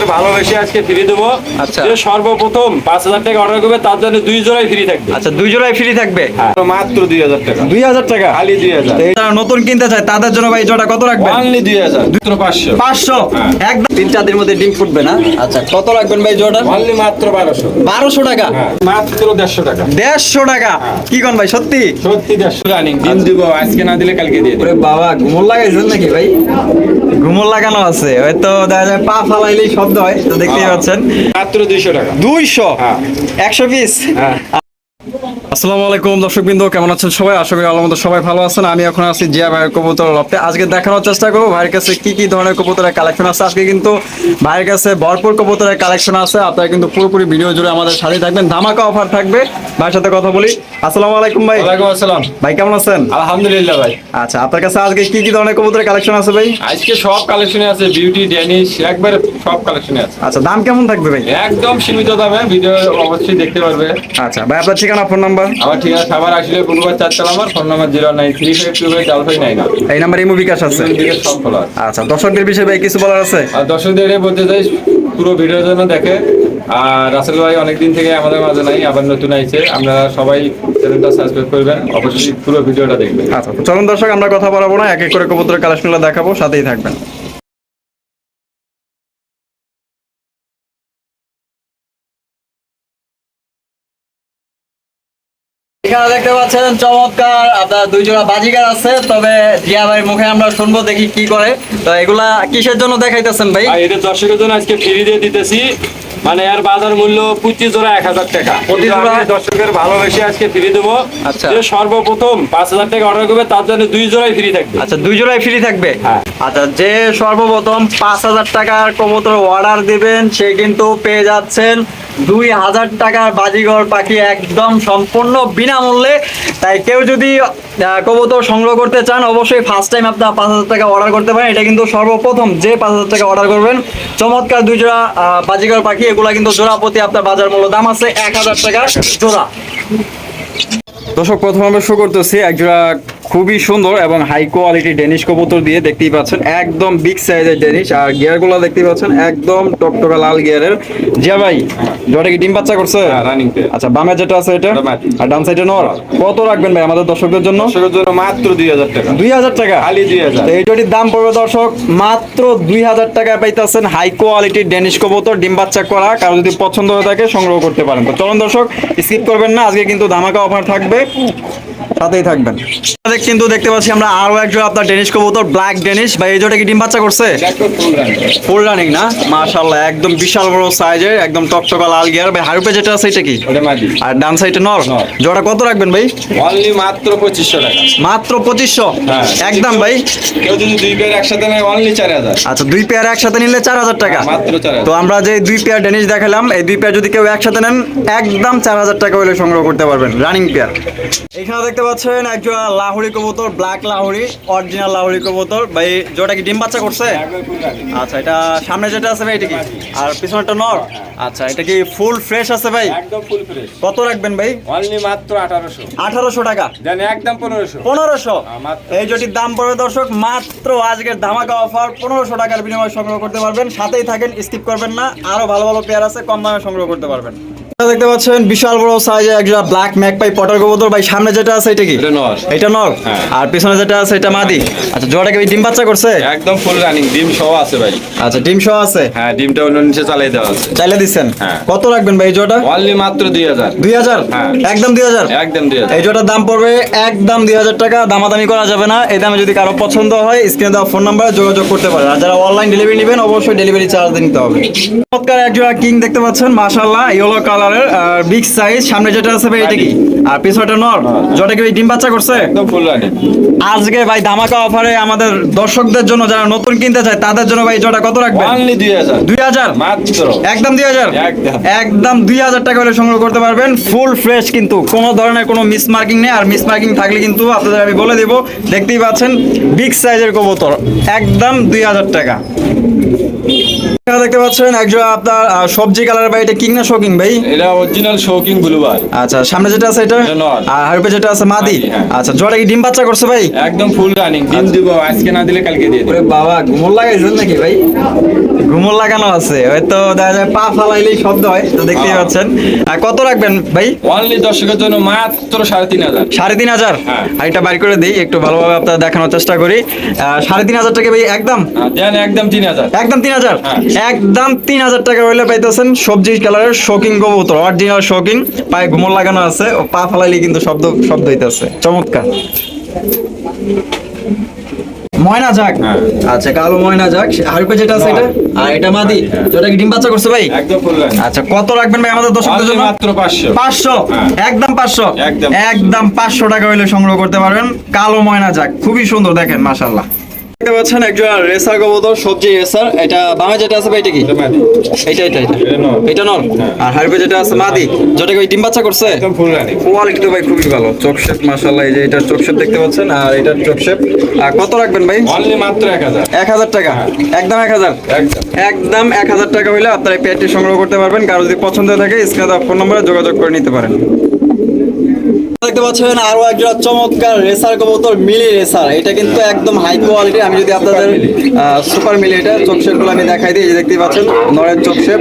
দর্শকের ভালোবেসে আজকে ফ্রি দেবো। আচ্ছা। যে সর্বপ্রথম পাঁচ হাজার টাকা অর্ডার করবে তার জন্য দুই জোড়াই ফ্রি থাকবে। আচ্ছা দুই জোড়াই ফ্রি থাকবে? হ্যাঁ, মাত্র দুই হাজার টাকা। দুই হাজার টাকা? খালি দুই হাজার। যারা নতুন কিনতে চায় তাদের জন্য ভাই জোড়া কত রাখবেন? অনলি দুই হাজার। দুটো পাঁচশো। পাঁচশো? হ্যাঁ। একদম। তিন চার দিনের মধ্যে ডিম ফুটবে না? আচ্ছা কত রাখবেন ভাই জোড়া অনলি মাত্র বারোশো। বারোশো টাকা? হ্যাঁ মাত্র দেড়শো টাকা। দেড়শো টাকা? কি কোন ভাই সত্যি? সত্যি দেড়শো রানিং দিন দিব আজকে না দিলে কালকে দিয়ে দেবো। বাবা ঘুমর লাগাইছেন নাকি ভাই? ঘুমর লাগানো আছে। হয়তো দেখা যায় পা ফালাইলেই শব্দ হয় তো দেখতেই পাচ্ছেন। মাত্র দুইশো টাকা। দুইশো? হ্যাঁ। একশো পিস আসসালামু আলাইকুম দর্শকবৃন্দ কেমন আছেন সবাই? আশা করি আল্লাহ মতো সবাই ভালো আছেন। আমি এখন আছি জিয়া ভাইয়ের কবুতর লপতে আজকে দেখানোর চেষ্টা করব ভাইয়ের কাছে কি কি ধরনের কবুতরের কালেকশন আছে। আজকে কিন্তু ভাইয়ের কাছে ভরপুর কবুতরের কালেকশন আছে। আপনারা কিন্তু পুরোপুরি ভিডিও জুড়ে আমাদের সাথে থাকবেন। ধামাকা অফার থাকবে। ভাইয়ের সাথে কথা বলি। আসসালামু আলাইকুম ভাই। ওয়ালাইকুম আসসালাম। ভাই কেমন আছেন? আলহামদুলিল্লাহ ভাই। আচ্ছা আপনার কাছে আজকে কি কি ধরনের কবুতরের কালেকশন আছে ভাই? আজকে সব কালেকশনে আছে বিউটি ড্যানিশ একবারে সব কালেকশনে আছে। আচ্ছা দাম কেমন থাকবে ভাই? একদম সীমিত দামে ভিডিও অবশ্যই দেখতে পারবে। আচ্ছা ভাই আপনার ঠিকানা ফোন নাম্বার আমার ঠিক আছে আসলে পূর্ববার চারতলা আমার phone number zero nine three five two five double five nine এই নাম্বার এই মুভি আছে? দিকে সব খোলা আছে। আচ্ছা দর্শকদের বিষয়ে ভাই কিছু বলার আছে? আর দর্শকদের বলতে চাই পুরো ভিডিওর জন্য দেখে। আর রাসেল ভাই অনেকদিন থেকে আমাদের মাঝে নাই আবার নতুন আইছে। আপনারা সবাই চ্যানেলটা সাবস্ক্রাইব করবেন অবশ্যই পুরো ভিডিওটা দেখবেন। আচ্ছা চলুন দর্শক আমরা কথা বলাবো না এক এক করে কবুতরের কালেকশনগুলো দেখাবো সাথেই থাকবেন। এখানে দেখতে পাচ্ছেন চমৎকার আপনার দুই জোড়া বাজিগার আছে তবে জিয়া ভাই মুখে আমরা শুনব দেখি কি করে তো এগুলা কিসের জন্য দেখাইতেছেন ভাই এটা দর্শকের জন্য আজকে ফ্রি দিয়ে দিতেছি মানে এর বাজার মূল্য পঁচিশ জোড়া এক হাজার টাকা? দর্শকের ভালোবেসে আজকে ফ্রি দেবো আচ্ছা। সর্বপ্রথম পাঁচ হাজার টাকা অর্ডার করবে তার জন্য দুই জোড়াই ফ্রি থাকবে আচ্ছা দুই জোড়াই ফ্রি থাকবে হ্যাঁ। আচ্ছা যে সর্বপ্রথম পাঁচ হাজার টাকার কবুতর অর্ডার দিবেন সে কিন্তু পেয়ে যাচ্ছেন দুই হাজার টাকার বাজিঘর পাখি একদম সম্পূর্ণ বিনামূল্যে। তাই কেউ যদি কবুতর সংগ্রহ করতে চান, অবশ্যই ফার্স্ট টাইম আপনার পাঁচ হাজার টাকা অর্ডার করতে পারেন। এটা কিন্তু সর্বপ্রথম যে পাঁচ হাজার টাকা অর্ডার করবেন। চমৎকার দুই জোড়া বাজিঘর পাখি। এগুলা কিন্তু জোড়া প্রতি আপনার বাজার মূল্য দাম আছে এক হাজার টাকা জোড়া। দর্শক, প্রথম আমরা শুরু করতেছি একজোড়া খুবই সুন্দর এবং হাই কোয়ালিটি ডেনিশ কবুতর দিয়ে দেখতেই পাচ্ছেন। একদম বিগ সাইজের ডেনিশ আর গিয়ারগুলো দেখতেই পাচ্ছেন একদম টকটকা লাল গিয়ারের জিয়া ভাই জোড়া কি ডিম বাচ্চা করছে? হ্যাঁ, আচ্ছা বামে যেটা আছে এটা? আর ডান সাইডে নর? কত রাখবেন ভাই আমাদের দর্শকদের জন্য? দর্শকের জন্য মাত্র দুই হাজার টাকা। দুই হাজার টাকা? খালি দুই হাজার। তো এই জোটির দাম পড়বে দর্শক মাত্র দুই হাজার টাকায় পাইতেছেন হাই কোয়ালিটির ডেনিশ কবুতর ডিম বাচ্চা করা। কারও যদি পছন্দ হয়ে থাকে সংগ্রহ করতে পারেন। তো চলুন দর্শক স্কিপ করবেন না। আজকে কিন্তু ধামাকা অফার থাকবে। সাথেই থাকবেন। কিন্তু দেখতে পাচ্ছি আমরা আরও একজন আপনার ডেনিশ কবুতর ব্ল্যাক ডেনিশ। ভাই এই জোটা কি ডিম বাচ্চা করছে। ফুল রানিং না? মাশাআল্লাহ একদম বিশাল বড় সাইজের একদম টকটকা লাল গিয়ার ভাই হারুপে যেটা আছে এটা কি? আর ডান সাইডে নর। জোড়া কত রাখবেন ভাই? অনলি মাত্র পঁচিশশো টাকা। মাত্র পঁচিশশো? হ্যাঁ। একদম ভাই। কেউ যদি দুই পেয়ার একসাথে নেয় অনলি চার হাজার। আচ্ছা দুই পেয়ার একসাথে নিলে চার হাজার টাকা। মাত্র চার তো আমরা যে দুই পেয়ার ডেনিশ দেখালাম এই দুই পেয়ার যদি কেউ একসাথে নেন একদম চার হাজার টাকা হলে সংগ্রহ করতে পারবেন রানিং পেয়ার এখানে দেখতে পাচ্ছেন একজন লাহুরি কবুতর ব্ল্যাক লাহুরি অরিজিনাল লাহুরি কবুতর। ভাই জোটা কি ডিম বাচ্চা করছে। আচ্ছা এটা সামনে যেটা আছে ভাই এটা কি? আর পিছনেরটা নর? আচ্ছা এটা কি ফুল ফ্রেশ আছে ভাই? একদম ফুল ফ্রেশ কত রাখবেন ভাই? অনলি মাত্র আঠারোশো। আঠারোশো টাকা। দেন একদম পনেরোশো। পনেরোশো? মাত্র। এই জটির দাম পড়বে দর্শক মাত্র আজকের ধামাকা অফার পনেরোশো টাকার বিনিময়ে সংগ্রহ করতে পারবেন। সাথেই থাকেন স্কিপ করবেন না আরও ভালো ভালো পেয়ার আছে কম দামে সংগ্রহ করতে পারবেন। দেখতে পাচ্ছেন বিশাল বড় সাইজে একটা ব্ল্যাক ম্যাকপাই পটার কবুতর। ভাই সামনে যেটা আছে এটা কি? এটা নর। হ্যাঁ। আর পিছনে যেটা আছে এটা মাদি? আচ্ছা জোড়াটা কি ডিম বাচ্চা করছে? একদম ফুল রানিং ডিম সহ আছে ভাই। আচ্ছা ডিম সহ আছে? হ্যাঁ ডিমটা অন্য নিচে চালাই দেওয়া আছে। চাইলে দিচ্ছেন? হ্যাঁ। কত রাখবেন ভাই এই জোড়া অনলি মাত্র দুই হাজার। দুই হাজার? হ্যাঁ। একদম দুই হাজার? একদম দুই হাজার। এই জোটার দাম পড়বে একদম দুই হাজার টাকা। দামাদামি করা যাবে না। এই দামে যদি কারও পছন্দ হয় স্ক্রিনে দেওয়া ফোন নাম্বারে যোগাযোগ করতে পারেন। আর যারা অনলাইন ডেলিভারি নেবেন অবশ্যই ডেলিভারি চার্জ নিতে হবে। চমৎকার এক জোড়া কিং দেখতে পাচ্ছেন। মাশাআল্লাহ ইয়েলো কালারের বিগ সাইজ সামনে যেটা আছে ভাই এটা কি? আর পিছনটা নর। কি ডিম বাচ্চা করছে? আজকে ভাই ধামাকা অফারে আমাদের দর্শকদের জন্য যারা নতুন কিনতে চায় তাদের জন্য ভাই কত রাখবেন? অনলি মাত্র। একদম টাকা হলে সংগ্রহ করতে পারবেন। ফুল ফ্রেশ কিন্তু কোনো ধরনের কোনো মিস মার্কিং নেই। আর মিস মার্কিং থাকলে কিন্তু আপনাদের আমি বলে দেবো দেখতেই পাচ্ছেন বিগ সাইজের কবুতর। একদম দুই হাজার টাকা। এখানে দেখতে পাচ্ছেন একজন আপনার সবজি কালারের ভাই এটা কিং না শোকিং ভাই? এটা অরিজিনাল শৌকিং ব্লুবার আচ্ছা সামনে যেটা আছে এটা? এটা আর হারপে যেটা আছে মাদি? মাদি, হ্যাঁ। আচ্ছা জোড়া কি ডিম বাচ্চা করছে ভাই? একদম ফুল রানিং ডিম দিব আজকে না দিলে কালকে দিয়ে ওরে বাবা ঘুমর লাগাইছেন নাকি ভাই? ঘুমর লাগানো আছে। হয়তো দেখা যায় পা ফালাইলেই শব্দ হয় তো দেখতেই হ্যাঁ। পাচ্ছেন। কত রাখবেন ভাই? অনলি দর্শকের জন্য মাত্র সাড়ে তিন হাজার। সাড়ে তিন হাজার? হ্যাঁ। আর এটা বাড়ি করে দিই একটু ভালোভাবে আপনার দেখানোর চেষ্টা করি। সাড়ে তিন হাজার টাকা ভাই একদম? আর একদম তিন হাজার। একদম তিন হাজার? হ্যাঁ। একদম তিন হাজার টাকা হইলে পাইতেছেন সবজি কালারের শোকিং কবুতর অরিজিনাল শোকিং পায়ে ঘুমর লাগানো আছে ও পা ফালাইলে কিন্তু শব্দ শব্দ হইতেছে। চমৎকার। ময়না যাক হ্যাঁ। আচ্ছা কালো ময়না যাক যেটা আছে এটা? আর এটা মাদি। যেটা কি ডিম বাচ্চা করছে ভাই? একদম আচ্ছা কত রাখবেন ভাই আমাদের দর্শকদের জন্য? মাত্র পাঁচশো। পাঁচশো? হ্যাঁ। একদম পাঁচশো? একদম। একদম পাঁচশো টাকা হইলে সংগ্রহ করতে পারবেন। কালো ময়না যাক খুবই সুন্দর দেখেন মাশাল্লাহ দেখতে পাচ্ছেন একজন রেসার কবুতর সবজি রেসার। এটা যেটা আছে ভাই এটা কি? এটা এটা এটা এটা নর। হ্যাঁ। আর যেটা আছে মাদি। যেটা কি ডিম বাচ্চা করছে? একদম কোয়ালিটি তো ভাই খুবই ভালো। চোখ শেপ মাশাল্লাহ এই যে এটা চোখ শেপ দেখতে পাচ্ছেন আর এটার চোখ শেপ। আর কত রাখবেন ভাই? অনলি মাত্র এক হাজার। এক হাজার টাকা? একদম এক হাজার? একদম। একদম এক হাজার টাকা হইলে আপনারা এই পেয়ারটি সংগ্রহ করতে পারবেন। কারও যদি পছন্দ থাকে স্ক্রিনে ফোন নম্বরে যোগাযোগ করে নিতে পারেন। দেখতে পাচ্ছেন আরও একজন চমৎকার রেসার কবুতর মিলি রেসার। এটা কিন্তু একদম হাই কোয়ালিটি আমি যদি আপনাদের সুপার মিলি এটা চোখ শেপগুলো আমি দেখাই দিই দেখতেই পাচ্ছেন নরের চোখ শেপ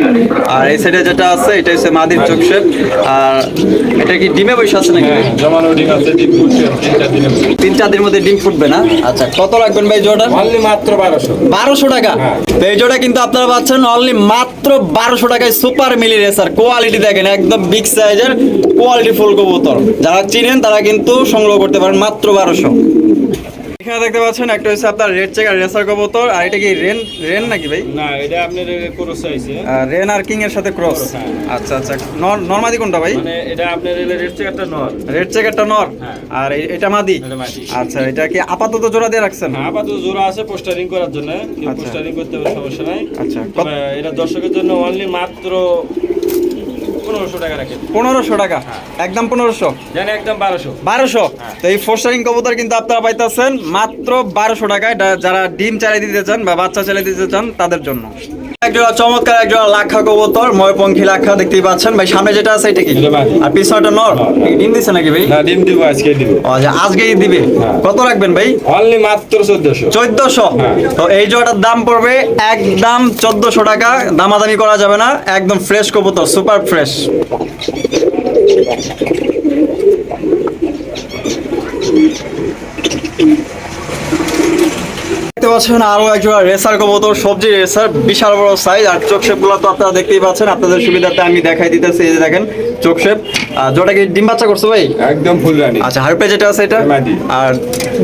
আর এই সাইডে যেটা আছে এটা হচ্ছে মাদির চোখ শেপ আর এটা কি ডিমে বসে আছে নাকি? হ্যাঁ জমানো ডিম আছে ডিম ফুটছে তিন চার দিনের মধ্যে। ডিম ফুটবে না? আচ্ছা কত রাখবেন ভাই জোড়া অনলি মাত্র বারোশো। বারোশো টাকা। হ্যাঁ। এই জোড়া কিন্তু আপনারা পাচ্ছেন অনলি মাত্র বারোশো টাকায় সুপার মিলি রেসার। কোয়ালিটি দেখেন একদম বিগ সাইজের কোয়ালিটি ফুল কবুতর। যারা চিনেন তারা কিন্তু সংগ্রহ করতে পারেন মাত্র বারোশো। এখানে দেখতে পাচ্ছেন একটা হচ্ছে আপনার রেড চেকার রেসার কবুতর। আর এটা কি রেন রেন নাকি ভাই? না এটা আপনার কোরস আহ, রেন আর কিং এর সাথে ক্রস। হ্যাঁ। আচ্ছা আচ্ছা। নর্মাদি কোনটা ভাই? মানে এটা আপনার রেড চেক চেকারটা নর। রেড চেকারটা নর? হ্যাঁ। আর এটা মাদি? আচ্ছা এটা কি আপাতত জোড়া দিয়ে রাখছেন? হ্যাঁ আপাতত জোড়া আছে পোস্টারিং করার জন্য। কেউ আচ্ছা। পোস্টারিং করতে হবে সমস্যা নাই। আচ্ছা এটা দর্শকের জন্য অনলি মাত্র পনেরোশো টাকা রাখে। পনেরোশো টাকা? হ্যাঁ। একদম পনেরোশো? একদম বারোশো। বারোশো? হ্যাঁ। তো এই কবুতর কিন্তু আপনারা পাইতেছেন মাত্র বারোশো টাকায়। যারা ডিম চালিয়ে দিতে চান বা বাচ্চা চালিয়ে দিতে চান তাদের জন্য। একজোড়া চমৎকার একজোড়া লাক্ষা কবুতর ময়পঙ্খী লাক্ষা দেখতেই পাচ্ছেন। ভাই সামনে যেটা আছে এটা কি? আর পিছনটা নর। ডিম দিছে নাকি ভাই? না ডিম দিব আজকে দিব। আচ্ছা, আজকেই দিবে? হ্যাঁ। কত রাখবেন ভাই? অনলি মাত্র চোদ্দশো। চোদ্দশো? হ্যাঁ। তো এই জোড়াটার দাম পড়বে একদম চোদ্দশো টাকা। দামাদামি করা যাবে না। একদম ফ্রেশ কবুতর সুপার ফ্রেশ। দেখতে পাচ্ছেন আরও একজোড়া রেসার কবুতর সবজি রেসার বিশাল বড় সাইজ আর চোখ শেপগুলো তো আপনারা দেখতেই পাচ্ছেন। আপনাদের সুবিধাতে আমি দেখাই দিতেছি এই যে দেখেন চোখ শেপ। কি ডিম বাচ্চা করছে ভাই? একদম ফুল রানি। আচ্ছা হারপে যেটা আছে এটা? আর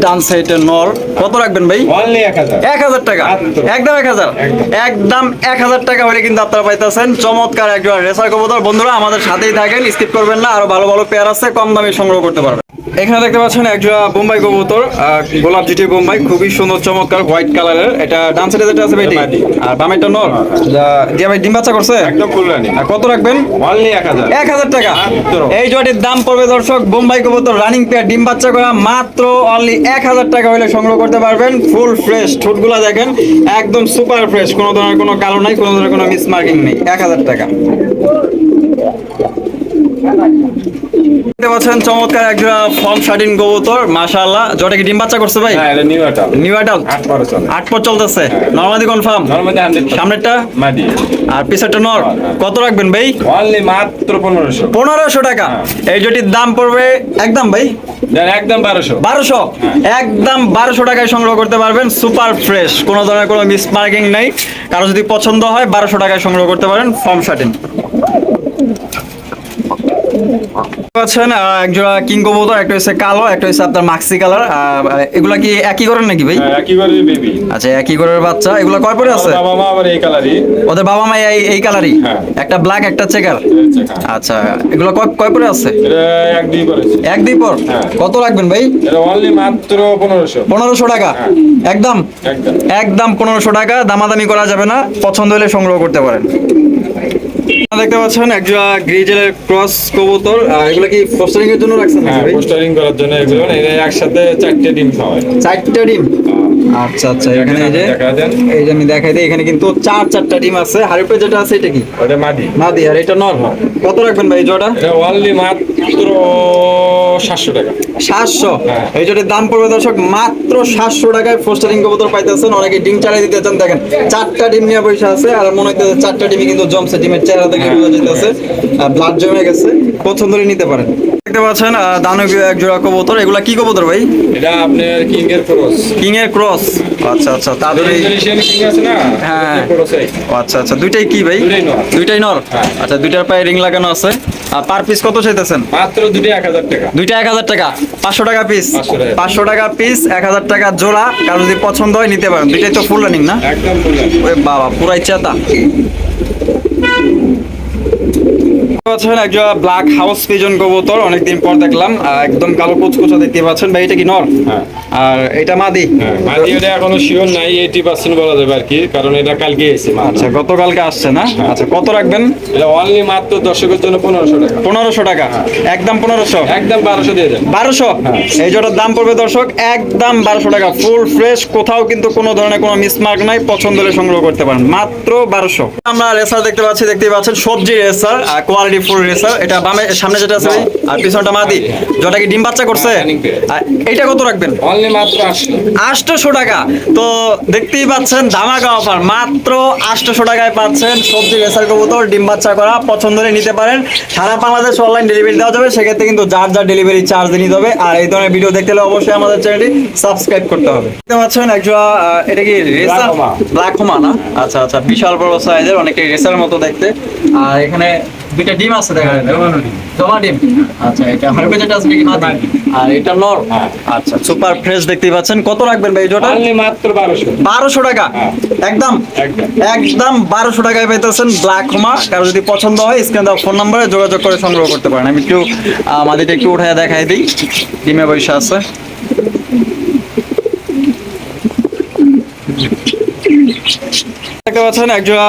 ডান সাইডে নর কত রাখবেন ভাই? অনলি এক হাজার। এক হাজার টাকা। একদম এক হাজার। একদম। একদম এক হাজার টাকা হলে কিন্তু আপনারা পাইতেছেন। চমৎকার একজন রেসার কবুতর। বন্ধুরা আমাদের সাথেই থাকেন স্কিপ করবেন না। আরও ভালো ভালো পেয়ার আছে কম দামে সংগ্রহ করতে পারবেন। এখানে দেখতে পাচ্ছেন একটা বোম্বাই কবুতর গোলাপ জিটি বোম্বাই খুবই সুন্দর চমৎকার হোয়াইট কালারের। এটা ডান সাইডে যেটা আছে মাটি। আর বামেরটা নর? যা- দিয়া ভাই ডিম বাচ্চা করছে? একদম ফুল রানি। আর কত রাখবেন? অনলি এক হাজার। এক হাজার টাকা। এই জোয়াটির দাম পড়বে দর্শক বোম্বাই কবুতর রানিং পেয়ার ডিম বাচ্চা করা মাত্র অনলি এক হাজার টাকা হলে সংগ্রহ করতে পারবেন। ফুল ফ্রেশ ঠোঁটগুলা দেখেন একদম সুপার ফ্রেশ কোনো ধরনের কোনো কালো নাই কোনো ধরনের কোনো মিস মার্কিং নেই। এক হাজার টাকা। দেখতে পাচ্ছেন চমৎকার একজোড়া ফর্ম শার্টিন কবুতর মাশাআল্লাহ। জোটা কি ডিম বাচ্চা করছে ভাই? হ্যাঁ এটা নিউ এটা নিউ অ্যাডাল্ট আট বারো চলে। আট পর চলতেছে। নর্মালি কনফার্ম নর্মালি হান্ড্রেড সামনেরটা? মাদি আর নর? কত রাখবেন ভাই? অনলি মাত্র টাকা। এই জটির দাম পড়বে একদম ভাই? একদম একদম টাকায় সংগ্রহ করতে পারবেন। সুপার ফ্রেশ কোনো ধরনের কোনো মিস মার্কিং নেই। কারও যদি পছন্দ হয় বারোশো টাকায় সংগ্রহ করতে পারেন ফর্ম শার্টিন। পাচ্ছেন আহ, এক জোড়া কিং কবুতর একটা হচ্ছে কালো একটা হচ্ছে আপনার মাক্সি কালার এগুলা কি একই করেন নাকি ভাই? হ্যাঁ, একই করে বেবি আচ্ছা একই করের বাচ্চা এগুলা কয় পরে আছে? বাবা মা আবার এই কালারই ওদের বাবা মা এই এই কালারই হ্যাঁ। একটা ব্ল্যাক একটা চেকার। আচ্ছা এগুলা কয় কয় পরে আছে? এক দুই করেছে এক দুই পর? হ্যাঁ। কত রাখবেন ভাই? এটা অনলি মাত্র পনেরোশো। পনেরোশো টাকা। একদম? একদম। একদম পনেরোশো টাকা দামাদামি করা যাবে না পছন্দ হলে সংগ্রহ করতে পারেন। দেখতে পাচ্ছেন একজোড়া গ্রিজেলের ক্রস কবুতর এগুলো কি পোস্টারিং এর জন্য রাখছেন হ্যাঁ পোস্টারিং করার জন্য এগুলো। একসাথে চারটে ডিম খাওয়ায়। চারটে ডিম? আচ্ছা আচ্ছা এখানে এই যে এই যে আমি দেখাই দিই এখানে কিন্তু চার চারটা ডিম আছে। হারিপে যেটা আছে এটা কি? ওটা মাদি। মাদি আর এটা নর কত রাখবেন ভাই জোড়া এটা অনলি মাত্র সাতশো টাকা। সাতশো? হ্যাঁ। এই জোটের দাম পড়বে দর্শক মাত্র সাতশো টাকায় ফোস্টারিং কবুতর পাইতেছেন। অনেকে ডিম চালাই দিতে চান। দেখেন চারটা ডিম নিয়ে বসে আছে আর মনে হচ্ছে চারটা ডিমই কিন্তু জমছে ডিমের চেহারা থেকে বোঝা যেতেছে ব্লাড জমে গেছে। পছন্দ নিতে পারেন। দেখতে পাচ্ছেন দানবীয় এক জোড়া কবুতর। এগুলা কি কবুতর ভাই? এটা আপনার কিং এর ক্রস। কিং এর ক্রস। আচ্ছা আচ্ছা তাদের এই ইন্দোনেশিয়ান কিং আছে না? হ্যাঁ। আচ্ছা আচ্ছা দুইটাই কি ভাই? দুইটাই নর। হ্যাঁ। আচ্ছা দুইটার পায়ে রিং লাগানো আছে। আর পার পিস কত চাইতেছেন? মাত্র এক হাজার টাকা। দুইটা এক হাজার টাকা। পাঁচশো টাকা পিস। 500 টাকা। পাঁচশো টাকা পিস এক হাজার টাকা জোড়া। কারও যদি পছন্দ হয় নিতে পারেন। দুইটাই তো ফুল রানিং না? একদম ওরে বাবা পুরাই চেতা। পাচ্ছেন একজন ব্ল্যাক হাউস পিজন কবুতর অনেকদিন পর দেখলাম একদম কালো কুচকুচা দেখতে পাচ্ছেন। ভাই এটা কি নর? হ্যাঁ। আর এটা মাদি? হ্যাঁ মাদি এটা এখনও শিওর নাই এইটি পার্সেন্ট বলা যাবে আর কি কারণ এটা কালকে এসেছে আচ্ছা গতকালকে আসছে না? আচ্ছা কত রাখবেন? এটা অনলি মাত্র দর্শকের জন্য পনেরোশো টাকা। পনেরোশো টাকা। একদম পনেরোশো? একদম বারোশো দিয়ে দেন। বারোশো? এই জোটার দাম পড়বে দর্শক একদম বারোশো টাকা ফুল ফ্রেশ কোথাও কিন্তু কোনো ধরনের কোনো মিসমার্ক নাই পছন্দ হলে সংগ্রহ করতে পারেন। মাত্র বারোশো। আমরা রেসার দেখতে পাচ্ছি দেখতে পাচ্ছেন সবজি রেসার কোয়ালিটি ফুল রেসার এটা বামে সামনে যেটা আছে আর পিছনটা মাদি যেটা কি ডিম বাচ্চা করছে? এইটা কত রাখবেন? অনলি মাত্র আটশো। আটশোশো টাকা। তো দেখতেই পাচ্ছেন ধামাকা অফার মাত্র আটশোশো টাকায় পাচ্ছেন সবজি রেসার কবুতর ডিম বাচ্চা করা পছন্দ হলে নিতে পারেন। সারা বাংলাদেশ অনলাইন ডেলিভারি দেওয়া যাবে সেক্ষেত্রে কিন্তু যার যার ডেলিভারি চার্জ নিতে হবে। আর এই ধরনের ভিডিও দেখতে হলে অবশ্যই আমাদের চ্যানেলটি সাবস্ক্রাইব করতে হবে। দেখতে পাচ্ছেন একজন এটা কি রেসার ব্ল্যাক হোমা না? আচ্ছা আচ্ছা বিশাল বড় সাইজের অনেকটা রেসার মতো দেখতে। আর এখানে দুইটা ডিম আছে দেখা যায় জমা ডিম। আচ্ছা এটা হারবে যেটা আছে কি মাদি আর এটা নর? হ্যাঁ। আচ্ছা সুপার ফ্রেশ দেখতেই পাচ্ছেন। কত রাখবেন ভাই জোটা মাত্র বারোশো। বারোশো টাকা? হ্যাঁ। একদম? একদম। একদম বারোশো টাকায় পেতেছেন ব্ল্যাক হোমা কারও যদি পছন্দ হয় স্ক্রিন দেওয়া ফোন নাম্বারে যোগাযোগ করে সংগ্রহ করতে পারেন। আমি একটু মাদিটা একটু উঠায় দেখাই দিই। ডিমে বৈশা আছে। দেখতে পাচ্ছেন একজন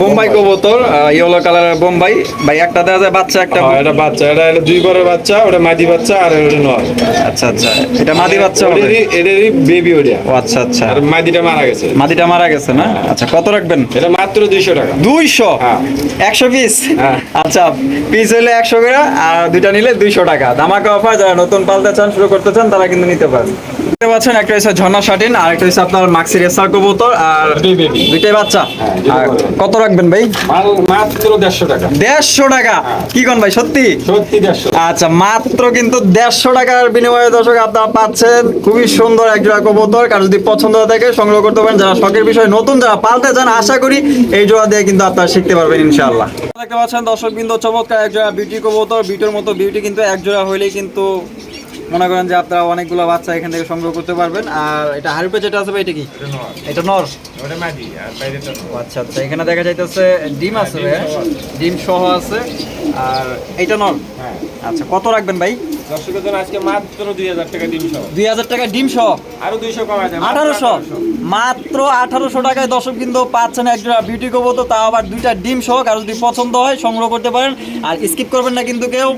বোম্বাই কবুতর ইয়েলো কালারের বোম্বাই। ভাই একটা দেওয়া যায় বাচ্চা একটা এটা বাচ্চা এটা এটা দুই বড় বাচ্চা ওটা মাদি বাচ্চা আর ওটা নয় আচ্ছা আচ্ছা এটা মাদি বাচ্চা এটারই এটারই বেবি ওটা ও আচ্ছা আচ্ছা। আর মাদিটা মারা গেছে। মাদিটা মারা গেছে না? আচ্ছা কত রাখবেন? এটা মাত্র দুইশো টাকা। দুইশো? হ্যাঁ। একশো পিস হ্যাঁ। আচ্ছা পিস হলে করে আর দুইটা নিলে দুইশো টাকা। ধামাকা অফার যারা নতুন পালতে চান শুরু করতে চান তারা কিন্তু নিতে পারেন। দেখতে পাচ্ছেন একটা হচ্ছে ঝর্ণা শাটিন আর একটা হচ্ছে আপনার মাক্সি রেসার কবুতর আর। দুইটাই বাচ্চা। হ্যাঁ, আর কত রাখবেন ভাই? মাত্র দেড়শো টাকা। দেড়শো টাকা? কি কোন ভাই সত্যি? সত্যি দেড়শো আচ্ছা মাত্র কিন্তু দেড়শো টাকার বিনিময়ে দর্শক আপনারা পাচ্ছেন খুবই সুন্দর এক জোড়া কবুতর। কার যদি পছন্দ হয়ে থাকে সংগ্রহ করতে পারেন। যারা শখের বিষয় নতুন যারা পালতে চান আশা করি এই জোড়া দিয়ে কিন্তু আপনারা শিখতে পারবেন ইনশাআল্লাহ। দেখতে পাচ্ছেন দর্শক বিন্দু চমৎকার এক জোড়া বিউটি কবুতর। বিউটির মতো বিউটি কিন্তু এক জোড়া হইলেই কিন্তু মনে করেন যে আপনারা অনেকগুলো বাচ্চা এখান থেকে সংগ্রহ করতে পারবেন। আর এটা হারিপে যেটা আছে ভাই, এটা কি? এটা নর। আচ্ছা আচ্ছা এখানে দেখা যাইতেছে ডিম আছে ডিম সহ আছে। ডিম সহ আছে আর এটা নর? হ্যাঁ। আচ্ছা কত রাখবেন ভাই? দর্শকের জন্য আজকে মাত্র দুই হাজার টাকা ডিম সহ। দুই হাজার টাকা ডিম সহ? আরও দুইশো কমায় দেয় আঠারোশো? মাত্র আঠারোশো টাকায় দর্শক কিন্তু পাচ্ছেন বিউটি তো তাও আবার দুইটা ডিম সহ কারও যদি পছন্দ হয় সংগ্রহ করতে পারেন। আর স্কিপ করবেন না কিন্তু কেউ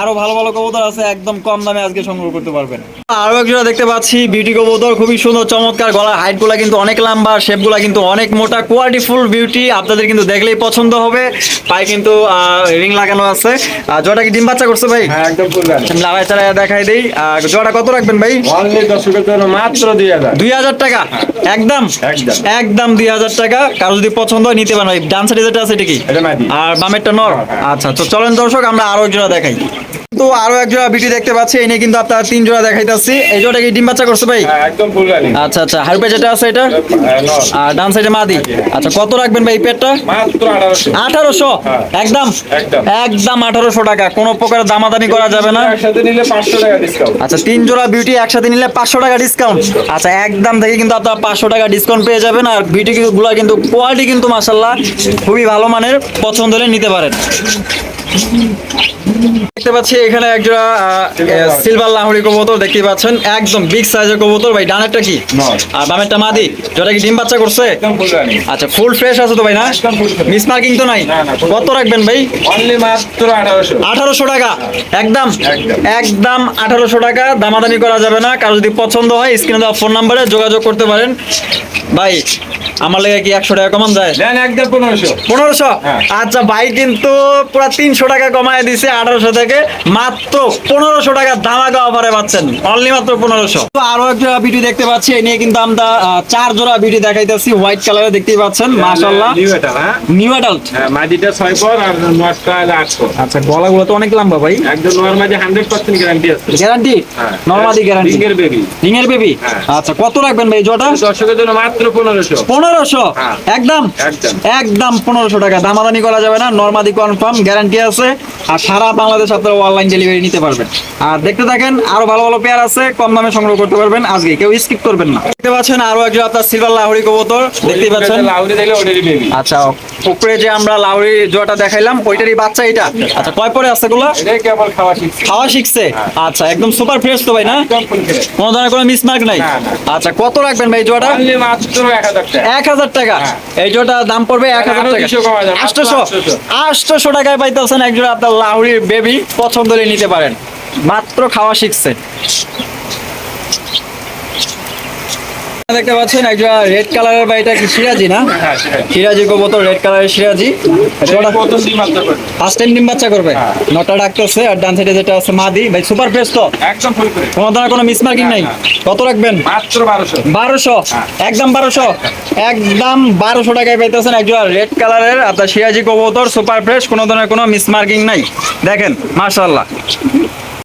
আরও ভালো ভালো কবুতর আছে একদম কম দামে আজকে সংগ্রহ করতে পারবেন। আরও একজোড়া দেখতে পাচ্ছি বিউটি কবুতর খুবই সুন্দর চমৎকার গলার হাইটগুলা কিন্তু অনেক লম্বা শেপগুলা কিন্তু অনেক মোটা কোয়ালিটি ফুল বিউটি আপনাদের কিন্তু দেখলেই পছন্দ হবে। পায়ে কিন্তু রিং লাগানো আছে। আর জোড়া কি ডিম বাচ্চা করছে ভাই? হ্যাঁ একদম লাগাই চালাই দেখাই দিই। আর জোড়া কত রাখবেন ভাই? মাত্র দুই হাজার। দুই হাজার টাকা? একদম? একদম। একদম দুই হাজার টাকা। কারও যদি পছন্দ হয় নিতে পারেন ভাই। ডান সাইডে যেটা আছে এটা কি? আর বামেরটা নর? আচ্ছা তো চলেন দর্শক আমরা আরও জোড়া দেখাই। তো আরও এক জোড়া বিটি দেখতে পাচ্ছি এই নিয়ে কিন্তু আপনারা তিন জোড়া দেখাইতাছি। এই জোড়া কি ডিম বাচ্চা করছে ভাই? হ্যাঁ একদম ফুল রানিং। আচ্ছা আচ্ছা হারপে যেটা আছে এটা? আর ডান সাইডে মাদি। আচ্ছা কত রাখবেন ভাই এই পেটটা? মাত্র আঠারোশো। আঠারোশো? হ্যাঁ। একদম? একদম। একদম আঠারোশো টাকা। কোনো প্রকার দামাদামি করা যাবে না। একসাথে নিলে পাঁচশো টাকা ডিসকাউন্ট আচ্ছা তিন জোড়া বিউটি একসাথে নিলে পাঁচশো টাকা ডিসকাউন্ট আচ্ছা একদম থেকে কিন্তু আপনার পাঁচশো টাকা ডিসকাউন্ট পেয়ে যাবেন। আর বিউটি গুলো কিন্তু কোয়ালিটি কিন্তু মাসাল্লাহ খুবই ভালো মানের। পছন্দ হলে নিতে পারেন। দেখতে পাচ্ছি এখানে একজোড়া সিলভার লাহোরি কবুতর দেখতে পাচ্ছেন। একদম বিগ সাইজের কবুতর। ভাই ডানেরটা কি। আর বামেরটা মাদি। যেটা কি ডিম বাচ্চা করছে? আচ্ছা ফুল ফ্রেশ আছে তো ভাই না। মিস মার্কিং তো নাই? কত রাখবেন ভাই? অনলি মাত্র আঠারোশো। আঠারোশো টাকা। একদম। একদম। একদম আঠারোশো টাকা। দামাদামি করা যাবে না। কারও যদি পছন্দ হয় স্ক্রিনে দেওয়া ফোন নাম্বারে যোগাযোগ করতে পারেন। ভাই আমার লেগে কি একশো টাকা কমান যায়? একদম পনেরোশো। পনেরোশো? হ্যাঁ। আচ্ছা ভাই কিন্তু পুরো তিনশো টাকা কমায় দিছে আঠারোশো থেকে। মাত্র পনেরোশো টাকা ধামাকা অফারে পাচ্ছেন। অনলি মাত্র পনেরোশো। তো আরও একটা ভিডিও দেখতে পাচ্ছি এই নিয়ে কিন্তু আমরা চার জোড়া ভিডিও দেখাইতেছি হোয়াইট কালারে দেখতেই পাচ্ছেন মাশাল্লাহ নিউ এটা হ্যাঁ। নিউ অ্যাডাল্ট হ্যাঁ, মাদিটা ছয় পর আর নটটা হলো আটশো। আচ্ছা গলাগুলো তো অনেক লম্বা ভাই। একদম মাঝে হান্ড্রেড পার্সেন্ট গ্যারান্টি আছে। গ্যারান্টি হ্যাঁ নর্মালি গ্যারান্টি রিংয়ের বেবি রিংয়ের বেবি হ্যাঁ। আচ্ছা কত রাখবেন ভাই জোটা দর্শকের জন্য মাত্র পনেরোশো। পনেরোশো? হ্যাঁ। একদম? একদম। একদম পনেরোশো টাকা। দামাদানি করা যাবে না নর্মালি কনফার্ম গ্যারান্টি আছে। আর সারা বাংলাদেশ আপনারা অনলাইন ডেলিভারি নিতে পারবেন। আর দেখতে থাকেন আরও ভালো ভালো পেয়ার আছে কম দামে সংগ্রহ করতে পারবেন। আজকে কেউ স্কিপ করবেন না। দেখতে পাচ্ছেন আরও একজন আপনার সিলভার লাহরি কবুতর। দেখতেই পাচ্ছেন? লাউরি দেখলে ওটারই বেবি আচ্ছা উপরে যে আমরা লাহরি জোয়াটা দেখাইলাম ওইটারই বাচ্চা এটা। আচ্ছা কয় পরে আছে গুলো কেবল খাওয়া শিখছে? খাওয়া শিখছে? আচ্ছা একদম সুপার ফ্রেশ তো ভাই না? কোনো ধরনের কোনো মিসমার্ক নাই। আচ্ছা কত রাখবেন ভাই জোয়াটা? মাত্র এক হাজার টাকা। হ্যাঁ। এই জোড়াটার দাম পড়বে এক হাজার আরও টাকা। 200 কমা যাবে, মাত্র আটশোশো। 800 টাকায় পাইতেছেন এক জোড়া আপনার লাউরির বেবি পছন্দ হলে নিতে পারেন। মাত্র খাওয়া শিখছে। দেখতে পাচ্ছেন এক জোড়া রেড কালারের বা এটা কি সিরাজি না? হ্যাঁ। সিরাজি। কবুতর রেড কালারের সিরাজি। ফার্স্ট টাইম ডিম বাচ্চা করবে? হ্যাঁ। নটা ডাকতেছে আর ডান সাইডে যেটা আছে মাদি। ভাই সুপার ফ্রেশ তো। একদম ফুল কোনো ধরনের কোনো মিসমার্কিং নাই? কত রাখবেন? মাত্র বারোশো। বারোশো? হ্যাঁ। একদম বারোশো? একদম বারোশো টাকায় পাইতেছেন একজন রেড কালারের আপনার সিরাজি কবুতর সুপার ফ্রেশ কোনো ধরনের কোনো মিসমার্কিং নাই। দেখেন মার্শাল্লাহ